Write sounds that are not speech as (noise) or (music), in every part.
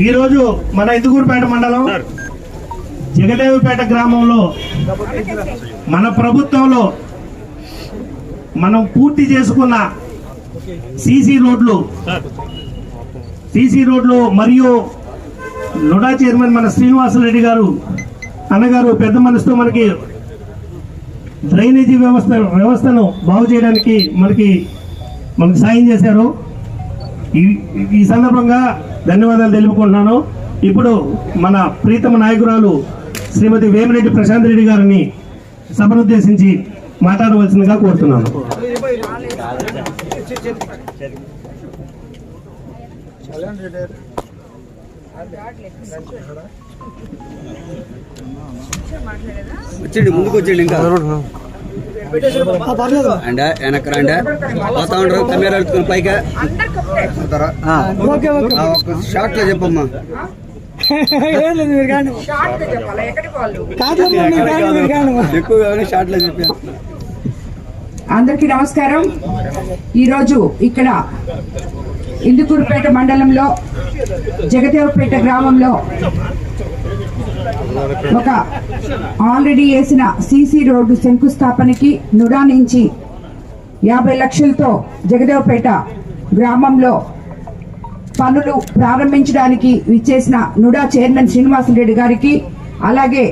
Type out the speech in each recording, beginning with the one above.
ఈరోజు మన ఇందుకూరుపేట మండలం జగదేవిపేట గ్రామంలో మన ప్రభుత్వంలో మనం పూర్తి చేసుకున్న సీసీ రోడ్లు సీసీ రోడ్లు మరియు నుడా చైర్మన్ మన శ్రీనివాసరెడ్డి గారు అన్నగారు పెద్ద మనసుతో మనకి డ్రైనేజీ వ్యవస్థ వ్యవస్థను బాగు చేయడానికి మనకి మనకి సాయం చేశారు. ఈ ఈ సందర్భంగా ధన్యవాదాలు తెలుపుకుంటున్నాను. ఇప్పుడు మన ప్రీతమ నాయకురాలు శ్రీమతి వేమిరెడ్డి ప్రశాంత్ రెడ్డి గారిని సభనుద్దేశించి మాట్లాడవలసిందిగా కోరుతున్నాను. వచ్చేయండి ముందుకు వచ్చేయండి ఇంకా. అండ్ వెనక్కి రండి పోతా ఉంటారు కెమెరా ఎత్తుకుని ఒక షార్ట్లో చెప్పమ్మా. ఎక్కువ షార్ట్లో చెప్పాను. అందరికీ నమస్కారం. ఈరోజు ఇక్కడ ఇందుకూరుపేట మండలంలో జగదేవపేట గ్రామంలో ఒక ఆల్రెడీ వేసిన సీసీ రోడ్డు శంకుస్థాపనకి నుడా నుంచి యాభై లక్షలతో జగదేవపేట గ్రామంలో పనులు ప్రారంభించడానికి విచ్చేసిన నుడా చైర్మన్ శ్రీనివాసరెడ్డి గారికి అలాగే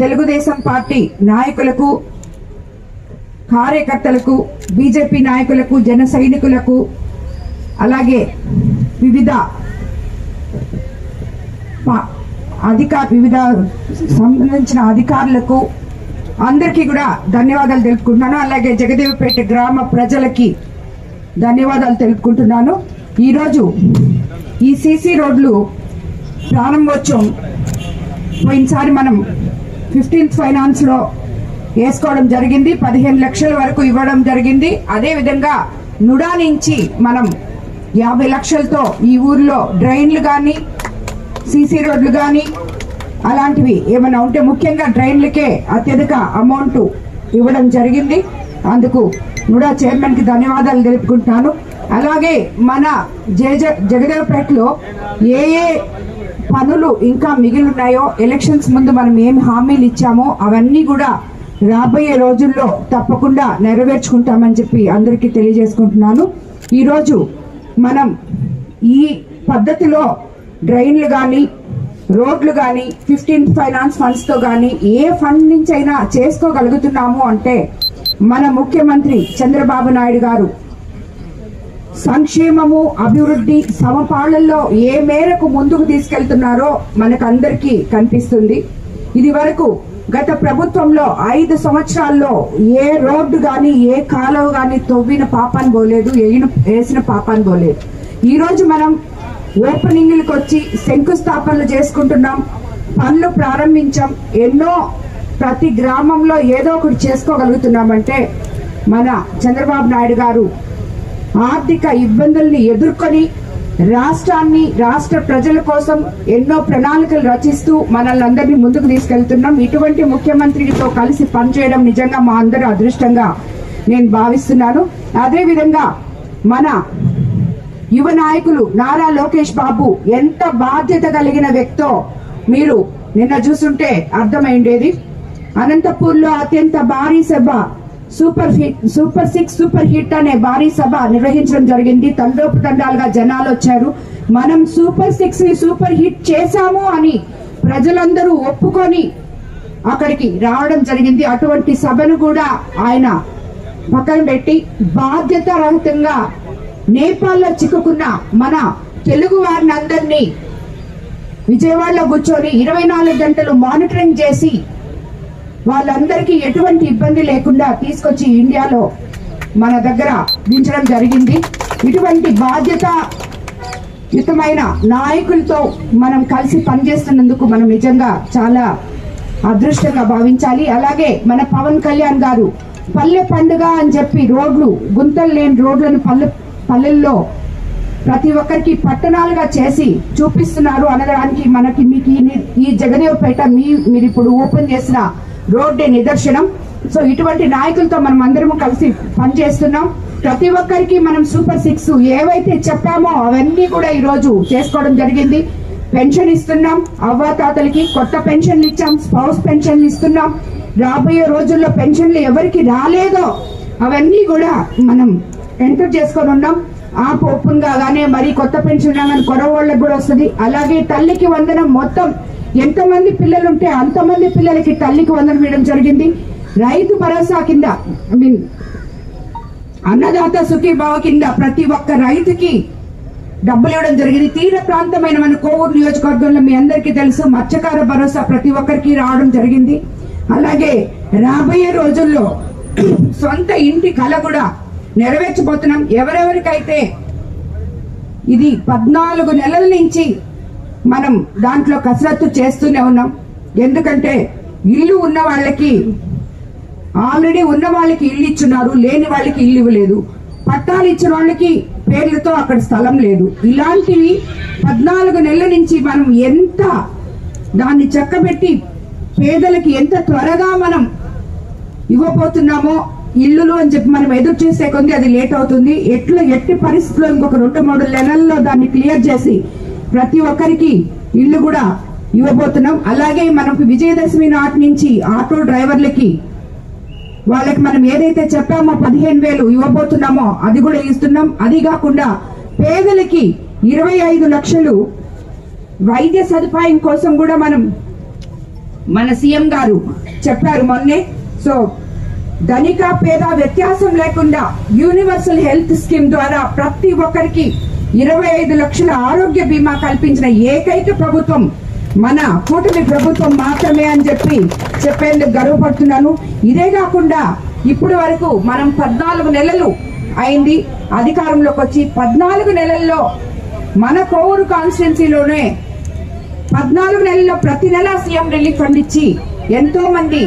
తెలుగుదేశం పార్టీ నాయకులకు కార్యకర్తలకు బీజేపీ నాయకులకు జన సైనికులకు అలాగే వివిధ అధిక వివిధ సంబంధించిన అధికారులకు అందరికీ కూడా ధన్యవాదాలు తెలుపుకుంటున్నాను. అలాగే జగదేవిపేట గ్రామ ప్రజలకి ధన్యవాదాలు తెలుపుకుంటున్నాను. ఈరోజు ఈ సీసీ రోడ్లు ప్రారంభోత్సవం పోయినసారి మనం ఫిఫ్టీన్త్ ఫైనాన్స్లో వేసుకోవడం జరిగింది. పదిహేను లక్షల వరకు ఇవ్వడం జరిగింది. అదేవిధంగా నుడా నుంచి మనం యాభై లక్షలతో ఈ ఊర్లో డ్రైన్లు కానీ సీసీ రోడ్లు కానీ అలాంటివి ఏమైనా ఉంటే ముఖ్యంగా డ్రైన్లకే అత్యధిక అమౌంట్ ఇవ్వడం జరిగింది. అందుకు నుడా చైర్మన్కి ధన్యవాదాలు తెలుపుకుంటున్నాను. అలాగే మన జేజ జగదేవపేటలో ఏ ఏ పనులు ఇంకా మిగిలి ఉన్నాయో ఎలక్షన్స్ ముందు మనం ఏం హామీలు ఇచ్చామో అవన్నీ కూడా రాబోయే రోజుల్లో తప్పకుండా నెరవేర్చుకుంటామని చెప్పి అందరికీ తెలియజేసుకుంటున్నాను. ఈరోజు మనం ఈ పద్ధతిలో డ్రైన్లు కానీ రోడ్లు కానీ ఫిఫ్టీన్ ఫైనాన్స్ ఫండ్స్తో కానీ ఏ ఫండ్ నుంచి అయినా చేసుకోగలుగుతున్నాము అంటే మన ముఖ్యమంత్రి చంద్రబాబు నాయుడు గారు సంక్షేమము అభివృద్ధి సమపాళ్ళలో ఏ మేరకు ముందుకు తీసుకెళ్తున్నారో మనకందరికీ కనిపిస్తుంది. ఇది వరకు గత ప్రభుత్వంలో ఐదు సంవత్సరాల్లో ఏ రోడ్డు కానీ ఏ కాలువ కానీ తవ్విన పాపాన్ని పోలేదు వేసిన పాపాన్ని పోలేదు. ఈరోజు మనం ఓపెనింగ్లకు వచ్చి శంకుస్థాపనలు చేసుకుంటున్నాం. పనులు ప్రారంభించాం. ఎన్నో ప్రతి గ్రామంలో ఏదో ఒకటి చేసుకోగలుగుతున్నామంటే మన చంద్రబాబు నాయుడు గారు ఆర్థిక ఇబ్బందుల్ని ఎదుర్కొని రాష్ట్రాన్ని రాష్ట్ర ప్రజల కోసం ఎన్నో ప్రణాళికలు రచిస్తూ మనల్ని అందరినీ ముందుకు తీసుకెళ్తున్నాం. ఇటువంటి ముఖ్యమంత్రితో కలిసి పనిచేయడం నిజంగా మా అందరూ అదృష్టంగా నేను భావిస్తున్నాను. అదేవిధంగా మన యువ నాయకులు నారా లోకేష్ బాబు ఎంత బాధ్యత కలిగిన వ్యక్తో మీరు నిన్న చూసుంటే అర్థమైండేది. అనంతపూర్లో అత్యంత భారీ సభ super hit super six super hit అనే భారీ సభ నిర్వహించడం జరిగింది. తండోపు తండాలుగా జనాలు వచ్చారు. మనం సూపర్ సిక్స్ని సూపర్ హిట్ చేశాము అని ప్రజలందరూ ఒప్పుకొని అక్కడికి రావడం జరిగింది. అటువంటి సభను కూడా ఆయన పక్కన పెట్టి బాధ్యత రహితంగా నేపాల్లో చిక్కుకున్న మన తెలుగు వారిని అందరినీ విజయవాడలో కూర్చొని ఇరవై నాలుగు గంటలు మానిటరింగ్ చేసి వాళ్ళందరికీ ఎటువంటి ఇబ్బంది లేకుండా తీసుకొచ్చి ఇండియాలో మన దగ్గర దించడం జరిగింది. ఇటువంటి బాధ్యత యుతమైన నాయకులతో మనం కలిసి పనిచేస్తున్నందుకు మనం నిజంగా చాలా అదృష్టంగా భావించాలి. అలాగే మన పవన్ కళ్యాణ్ గారు పల్లె పండుగ అని చెప్పి రోడ్లు గుంతలు లేని రోడ్లను పల్లె పల్లెల్లో ప్రతి ఒక్కరికి పట్టణాలుగా చేసి చూపిస్తున్నారు అనడానికి మనకి మీకు ఈ జగదేవపేట మీ మీరు ఇప్పుడు ఓపెన్ చేసిన రోడ్డే నిదర్శనం. సో ఇటువంటి నాయకులతో మనం అందరం కలిసి పనిచేస్తున్నాం. ప్రతి ఒక్కరికి మనం సూపర్ సిక్స్ ఏవైతే చెప్పామో అవన్నీ కూడా ఈరోజు చేసుకోవడం జరిగింది. పెన్షన్ ఇస్తున్నాం. అవ్వాతాతలకి కొత్త పెన్షన్లు ఇచ్చాం. స్పౌస్ పెన్షన్లు ఇస్తున్నాం. రాబోయే రోజుల్లో పెన్షన్లు ఎవరికి రాలేదో అవన్నీ కూడా మనం ఎంటర్ చేసుకొని ఉన్నాం. ఆ ఓపెన్ కాగానే మరి కొత్త పెన్షన్ రాగానే కొరవాళ్ళకి కూడా వస్తుంది. అలాగే తల్లికి వందనం మొత్తం ఎంతమంది పిల్లలు ఉంటే అంతమంది పిల్లలకి తల్లికి వందనం ఇవ్వడం జరిగింది. రైతు భరోసా కింద ఐ మీన్ అన్నదాత సుఖీభావ కింద ప్రతి ఒక్క రైతుకి డబ్బులు ఇవ్వడం జరిగింది. తీర ప్రాంతమైన మన కోవూరు నియోజకవర్గంలో మీ అందరికీ తెలుసు మత్స్యకార భరోసా ప్రతి ఒక్కరికి రావడం జరిగింది. అలాగే రాబోయే రోజుల్లో (clears throat) సొంత ఇంటి కళ కూడా నెరవేర్చబోతున్నాం. ఎవరెవరికైతే ఇది పద్నాలుగు నెలల నుంచి మనం దాంట్లో కసరత్తు చేస్తూనే ఉన్నాం. ఎందుకంటే ఇల్లు ఉన్న వాళ్ళకి ఆల్రెడీ ఉన్న వాళ్ళకి ఇల్లు ఇచ్చున్నారు లేని వాళ్ళకి ఇల్లు ఇవ్వలేదు. పట్టాలు ఇచ్చిన వాళ్ళకి పేర్లతో అక్కడ స్థలం లేదు. ఇలాంటివి పద్నాలుగు నెలల నుంచి మనం ఎంత దాన్ని చక్కబెట్టి పేదలకి ఎంత త్వరగా మనం ఇవ్వబోతున్నామో ఇల్లులు అని చెప్పి మనం ఎదురు చూసే కొంది అది లేట్ అవుతుంది. ఎట్లా ఎట్టి పరిస్థితుల్లో ఇంకొక రెండు మూడు నెలల్లో దాన్ని క్లియర్ చేసి ప్రతి ఒక్కరికి ఇల్లు కూడా ఇవ్వబోతున్నాం. అలాగే మనకు విజయదశమి నాటి నుంచి ఆటో డ్రైవర్లకి వాళ్ళకి మనం ఏదైతే చెప్పామో పదిహేను వేలు ఇవ్వబోతున్నామో అది కూడా ఇస్తున్నాం. అది కాకుండా పేదలకి ఇరవై ఐదు లక్షలు వైద్య సదుపాయం కోసం కూడా మనం మన సీఎం గారు చెప్పారు మొన్నే. సో ధనిక పేద వ్యత్యాసం లేకుండా యూనివర్సల్ హెల్త్ స్కీమ్ ద్వారా ప్రతి ఒక్కరికి ఇరవై ఐదు లక్షల ఆరోగ్య బీమా కల్పించిన ఏకైక ప్రభుత్వం మన కూటమి ప్రభుత్వం మాత్రమే అని చెప్పి చెప్పేందుకు గర్వపడుతున్నాను. ఇదే కాకుండా ఇప్పుడు వరకు మనం పద్నాలుగు నెలలు అయింది. అధికారంలోకి వచ్చి పద్నాలుగు నెలల్లో మన కోవూరు కాన్స్టిట్యున్సీలోనే పద్నాలుగు నెలల్లో ప్రతి నెల సీఎం రిలీఫ్ ఫండ్ ఇచ్చి ఎంతో మంది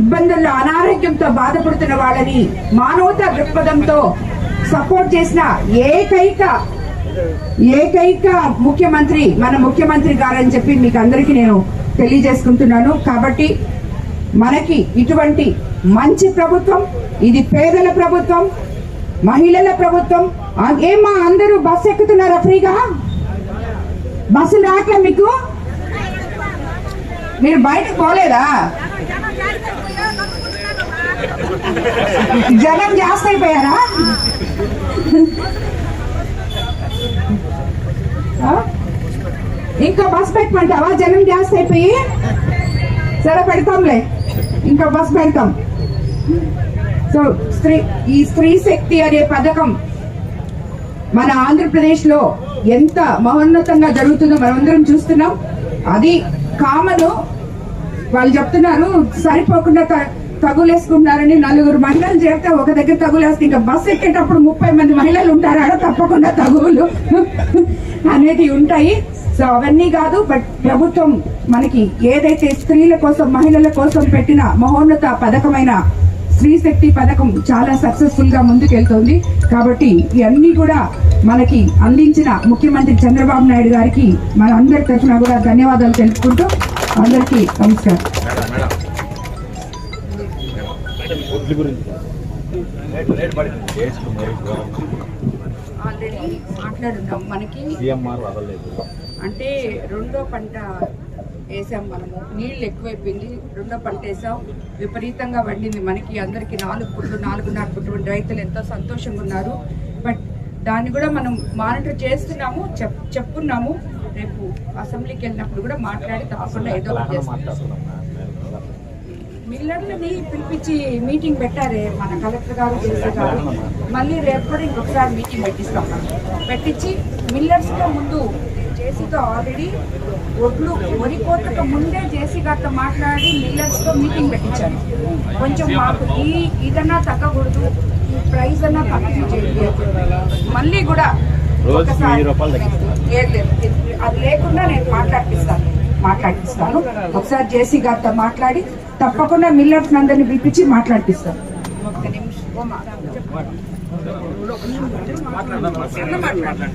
ఇబ్బందుల్లో అనారోగ్యంతో బాధపడుతున్న వాళ్ళని మానవతా దృక్పథంతో సపోర్ట్ చేసిన ఏకైక ఏకైక ముఖ్యమంత్రి మన ముఖ్యమంత్రి గారని చెప్పి మీకు అందరికీ నేను తెలియజేసుకుంటున్నాను. కాబట్టి మనకి ఇటువంటి మంచి ప్రభుత్వం ఇది పేదల ప్రభుత్వం మహిళల ప్రభుత్వం ఏమా అందరూ బస్సు ఎక్కుతున్నారా ఫ్రీగా? బస్సులు రావట్లే మీకు? మీరు బయటకు పోలేదా? జనం జాస్తి అయిపోయారా? ఇంకా బస్ పెట్టమంటావా? జనం జాస్తి అయిపోయి? సరే పెడతాంలే. ఇంకా బస్ పెడతాం. సో స్త్రీ ఈ స్త్రీ శక్తి అనే పథకం మన ఆంధ్రప్రదేశ్లో ఎంత మహోన్నతంగా జరుగుతుందో మనమందరం చూస్తున్నాం. అది కామను వాళ్ళు చెప్తున్నారు సరిపోకుండా త- తగులేసుకుంటున్నారని నలుగురు మహిళలు చేరితే ఒక దగ్గర తగులేస్తే ఇంకా బస్సు ఎక్కేటప్పుడు ముప్పై మంది మహిళలు ఉంటారు తప్పకుండా తగులు. అనేది ఉంటాయి. సో అవన్నీ కాదు బట్ ప్రభుత్వం మనకి ఏదైతే స్త్రీల కోసం మహిళల కోసం పెట్టిన మహోన్నత పథకమైన స్త్రీ శక్తి పథకం చాలా సక్సెస్ఫుల్గా ముందుకెళ్తోంది. కాబట్టి ఇవన్నీ కూడా మనకి అందించిన ముఖ్యమంత్రి చంద్రబాబు నాయుడు గారికి మన అందరి తరఫున కూడా ధన్యవాదాలు తెలుపుకుంటూ అందరికీ నమస్కారం. ఆల్రెడీ మాట్లాడున్నాం. మనకి అంటే రెండో పంట వేసాం మనము. నీళ్ళు ఎక్కువైపోయింది. రెండో పంట వేసాం. విపరీతంగా వండింది మనకి. అందరికి నాలుగు పుట్లు నాలుగున్నర పుట్లు. రైతులు ఎంతో సంతోషంగా ఉన్నారు. బట్ దాన్ని కూడా మనం మానిటర్ చేస్తున్నాము చెప్ చెప్పున్నాము. రేపు అసెంబ్లీకి వెళ్ళినప్పుడు కూడా మాట్లాడి తప్పకుండా ఏదో మిల్లర్లని పిలిపించి మీటింగ్ పెట్టారే మన కలెక్టర్ గారు జేసీ గారు. మళ్ళీ రేపు కూడా ఇంకొకసారి మీటింగ్ పెట్టిస్తాం. పెట్టించి మిల్లర్స్తో ముందు జేసీతో ఆల్రెడీ ఒడ్లు వరి కోతకు ముందే జేసీ గారితో మాట్లాడి మిల్లర్స్తో మీటింగ్ పెట్టించారు. కొంచెం మాకు ఈ ఇదన్నా తగ్గకూడదు ఈ ప్రైస్ అన్నా చేయండి మళ్ళీ కూడా ఒకసారి. అది లేకుండా నేను మాట్లాడిపిస్తాను. మాట్లాడిపిస్తాను. ఒకసారి జేసీ గారితో మాట్లాడి తప్పకుండా మిల్లర్స్ అందరిని పిలిపించి మాట్లాడిపిస్తాను. ఒక్క నిమిషం. ఓ మా- చెప్పు. చిన్న మాట్లాడు.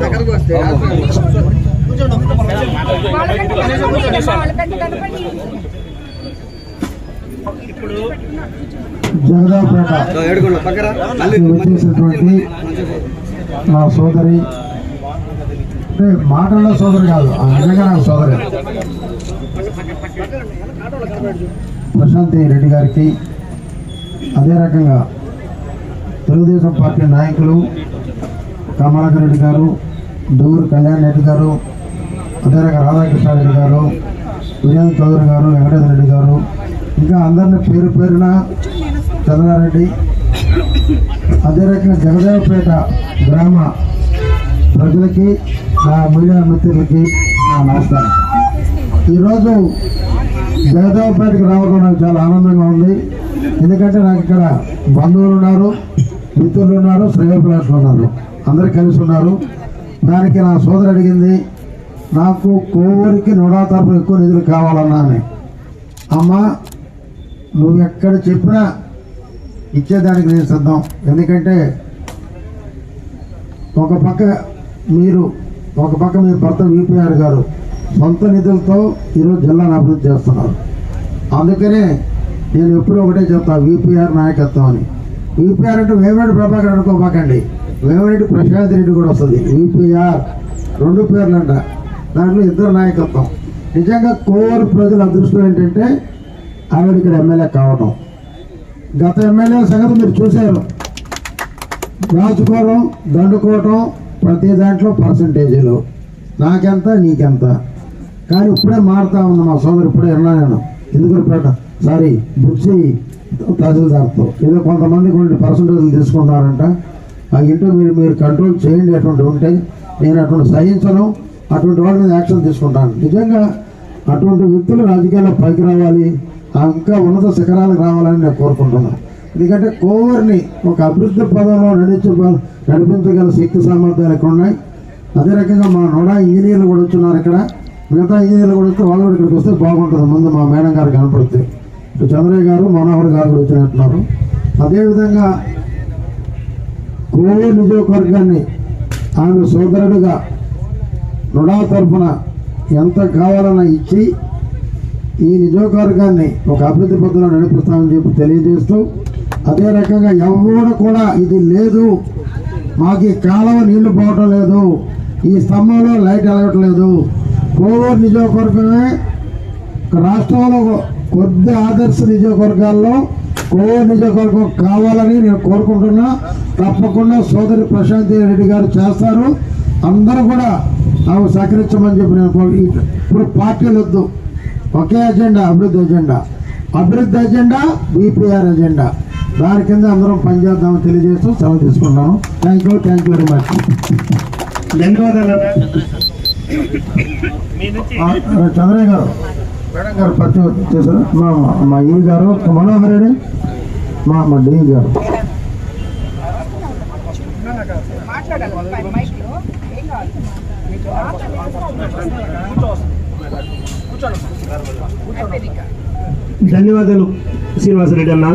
దగ్గరకు వస్తే ఒక్క నిమిషం. జగదాపేట. వచ్చేసినటువంటి నా సోదరి. అంటే మాటల్లో సోదరి కాదు ఆ నిజంగా నాకు సోదరి. ప్రశాంతి రెడ్డి గారికి అదే రకంగా తెలుగుదేశం పార్టీ నాయకులు కమలాకర్ రెడ్డి గారు దూరు కళ్యాణ్ రెడ్డి గారు అదే రకంగా రాధాకృష్ణారెడ్డి గారు వీరేంద్ర చౌదరి గారు వెంకటేశ్వర రెడ్డి గారు ఇంకా అందరిని పేరు పేరున చంద్రారెడ్డి అదే రకంగా జగదేవపేట గ్రామ ప్రజలకి నా మీడియా మిత్రులకి నా నమస్కారం. ఈరోజు జగదేవపేటకి రావడం నాకు చాలా ఆనందంగా ఉంది. ఎందుకంటే నాకు ఇక్కడ బంధువులు ఉన్నారు మిత్రులు ఉన్నారు శ్రేయభిలాషులు ఉన్నారు. అందరు కలిసి ఉన్నారు. దానికి నా సోదరు అడిగింది నాకు కోవూరికి నూడా తరపు ఎక్కువ నిధులు కావాలన్నా అని. అమ్మ నువ్వు ఎక్కడ చెప్పినా ఇచ్చేదానికి నేను సిద్ధం. ఎందుకంటే ఒక పక్క మీరు ఒక పక్క మీ భర్త విపిఆర్ గారు సొంత నిధులతో ఈరోజు జిల్లాను అభివృద్ధి చేస్తున్నారు. అందుకనే నేను ఎప్పుడూ ఒకటే చెప్తా విపిఆర్ నాయకత్వం అని. విపిఆర్ అంటే వేమిరెడ్డి ప్రభాకర్ అనుకోమాకండి వేమిరెడ్డి ప్రశాంత్ రెడ్డి కూడా వస్తుంది. విపిఆర్ రెండు పేర్లు అంట దాంట్లో ఇద్దరు నాయకత్వం. నిజంగా కోర్ ప్రజల అదృష్టం ఏంటంటే ఆవిడ ఇక్కడ ఎమ్మెల్యే కావడం గత ఎమ్మెల్యే సంగతి మీరు చూశారు. రాజుకోవడం దండుకోవటం ప్రతి దాంట్లో పర్సంటేజీలు. నాకెంత నీకెంత. కానీ ఇప్పుడే మారుతా ఉంది మా సోదరు ఇప్పుడే విన్నా నేను. ఎందుకు పేట సారీ బుచ్చి తహసీల్దార్తో. ఏదో కొంతమంది కొన్ని పర్సంటేజ్లు తీసుకుంటారంట ఆ ఇంటూ మీరు మీరు కంట్రోల్ చేయండి అటువంటి ఉంటే నేను అటువంటి సహించను. అటువంటి వాళ్ళ మీద యాక్షన్ తీసుకుంటాను. నిజంగా అటువంటి వ్యక్తులు రాజకీయాల్లో పైకి రావాలి. ఇంకా ఉన్నత శిఖరాలకు రావాలని నేను కోరుకుంటున్నాను ఎందుకంటే కోవర్ని ఒక అభివృద్ధి పదంలో నడిచి నడిపించగల శక్తి సామర్థ్యాలు ఇక్కడ ఉన్నాయి అదే రకంగా మా నోడా ఇంజనీర్లు కూడా వచ్చున్నారు ఇక్కడ. మిగతా ఇంజనీర్లు కూడా వస్తే వాళ్ళు కూడా ఇక్కడికి వస్తే బాగుంటుంది. ముందు మా మేడం గారు కనపడితే. ఇప్పుడు చంద్రయ్య గారు మనోహర్ గారు కూడా వచ్చినట్టున్నారు అదేవిధంగా కోవూరు నియోజకవర్గాన్ని ఆమె సోదరుడుగా నొడా తరఫున ఎంత కావాలన్నా ఇచ్చి ఈ నియోజకవర్గాన్ని ఒక అభివృద్ధి పద్ధతిలో నడిపిస్తామని చెప్పి తెలియజేస్తూ అదే రకంగా ఎవరు కూడా ఇది లేదు మాకు ఈ కాలువ నీళ్ళు పోవటం లేదు ఈ స్తంభంలో లైట్ వెలగట్లేదు. కోవూరు నియోజకవర్గమే రాష్ట్రంలో కొద్ది ఆదర్శ నియోజకవర్గాల్లో కోవూరు నియోజకవర్గం కావాలని నేను కోరుకుంటున్నా. తప్పకుండా సోదరి ప్రశాంతి రెడ్డి గారు చేస్తారు. అందరూ కూడా ఆమె సహకరించమని చెప్పి నేను ఇప్పుడు పార్టీలు వద్దు. ఒకే అజెండా అభివృద్ధి అజెండా. అభివృద్ధి అజెండా బీపీఆర్ అజెండా. దాని కింద అందరం పనిచేద్దామని తెలియజేస్తూ సెలవు తీసుకున్నాను thank you thank you very much ధన్యవాదాలు. మీ నుంచి ఆ, చంద్రయ్య గారు. మేడం గారు పరిచయం చేశారు. మా మా ఈ గారు మనోహర్ రెడ్డి మా మా డి గారు. ధన్యవాదాలు శ్రీనివాసరెడ్డి అన్న.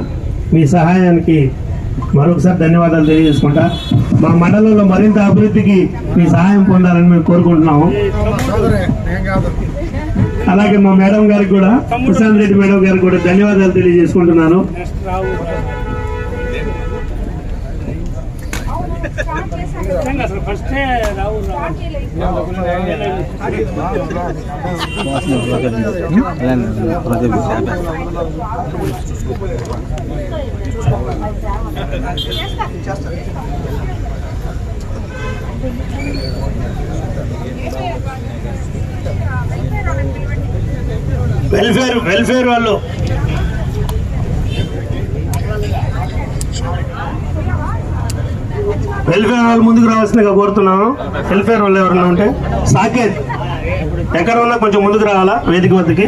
మీ సహాయానికి మరొకసారి ధన్యవాదాలు తెలియజేసుకుంటా. మా మండలంలో మరింత అభివృద్ధికి మీ సహాయం పొందాలని మేము కోరుకుంటున్నాము. అలాగే మా మేడం గారికి కూడా ప్రశాంత్ రెడ్డి మేడం గారికి కూడా ధన్యవాదాలు తెలియజేసుకుంటున్నాను. అసలు ఫస్టే రావు వెల్ఫేర్ వెల్ఫేర్ వాళ్ళు. వెల్ఫేర్ వాళ్ళు ముందుకు రావాల్సిందిగా కోరుతున్నాను. వెల్ఫేర్ వాళ్ళు ఎవరన్నా ఉంటే సాకేత్ ఎక్కడ ఉన్నా కొంచెం ముందుకు రావాలా వేదిక వద్దకి?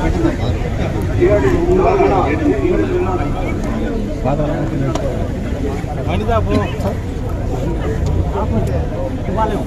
ఆ, బా.